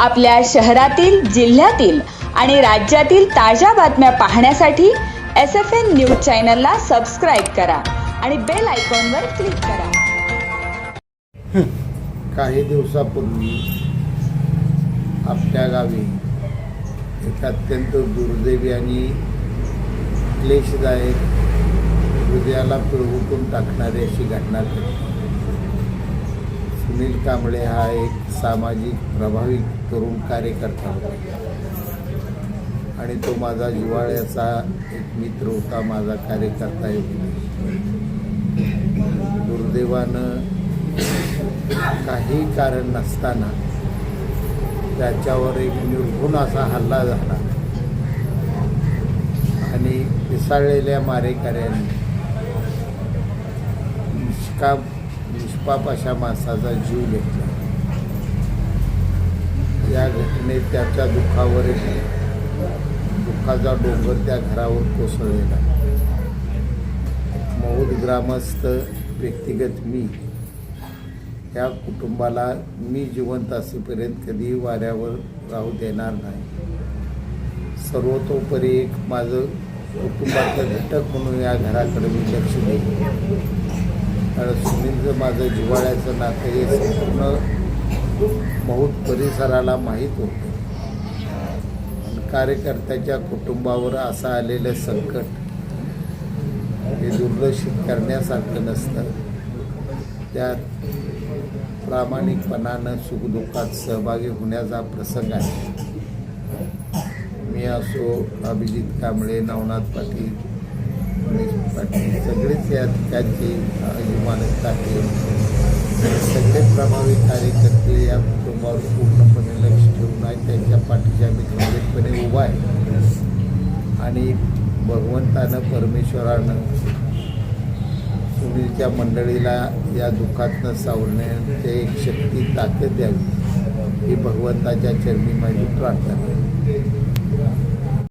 आपल्या शहरातील जिल्ह्यातील आणि राज्यातील ताज्या बातम्या पाहण्यासाठी एस एफ एन न्यूज चॅनलला सबस्क्राईब करा आणि बेल आयकॉनवर क्लिक करा. काही दिवसापूर्वी आपल्या गावी एक अत्यंत दुर्दैवी आणि क्लेशदायक हृदयाला पिळवटून टाकणारी अशी घटना घडली. सुनील कांबळे हा एक सामाजिक प्रभावी तरुण कार्यकर्ता होता. आणि तो माझा जिवाळ्याचा एक मित्र होता माझा कार्यकर्ता एक दुर्दैवानं काही कारण नसताना त्याच्यावर एक निर्घुण असा हल्ला झाला. आणि पिसाळलेल्या मारेकऱ्यांनी निष्काम निष्पाप अशा माणसाचा जीव घेतला. या घटनेत त्याच्या दुःखावर दुःखाचा डोंगर त्या घरावर कोसळलेला. मौद ग्रामस्थ व्यक्तिगत मी. या कुटुंबाला मी जिवंत असेपर्यंत कधीही वाऱ्यावर राहू देणार नाही. सर्वतोपरी एक माझं कुटुंबाचं घटक म्हणून या घराकडे मी लक्ष देईन. सुनीलचं माझं जिव्हाळ्याचं नातं हे संपूर्ण बहुत परिसराला माहीत होतं. कार्यकर्त्याच्या कुटुंबावर असं आलेलं संकट हे दुर्लक्षित करण्यासारखं नसतं. त्यात प्रामाणिकपणानं सुखदुःखात सहभागी होण्याचा प्रसंग आहे. मी असो अभिजित कांबळे नवनाथ पाटील सगळेच सगळेच या ठिकाणचे अभिमानक आहे. सगळे प्रभावी कार्यकर्ते या कुटुंबावर पूर्णपणे लक्ष ठेवून आहे त्यांच्या पाठीशी आम्ही खंबीरपणे उभा आहे. आणि भगवंतानं परमेश्वरानं सुनीलच्या मंडळीला या दुःखातनं सावरण्याचे एक शक्ती ताकद द्यावी ही भगवंताच्या चरणी माझी प्रार्थना आहे.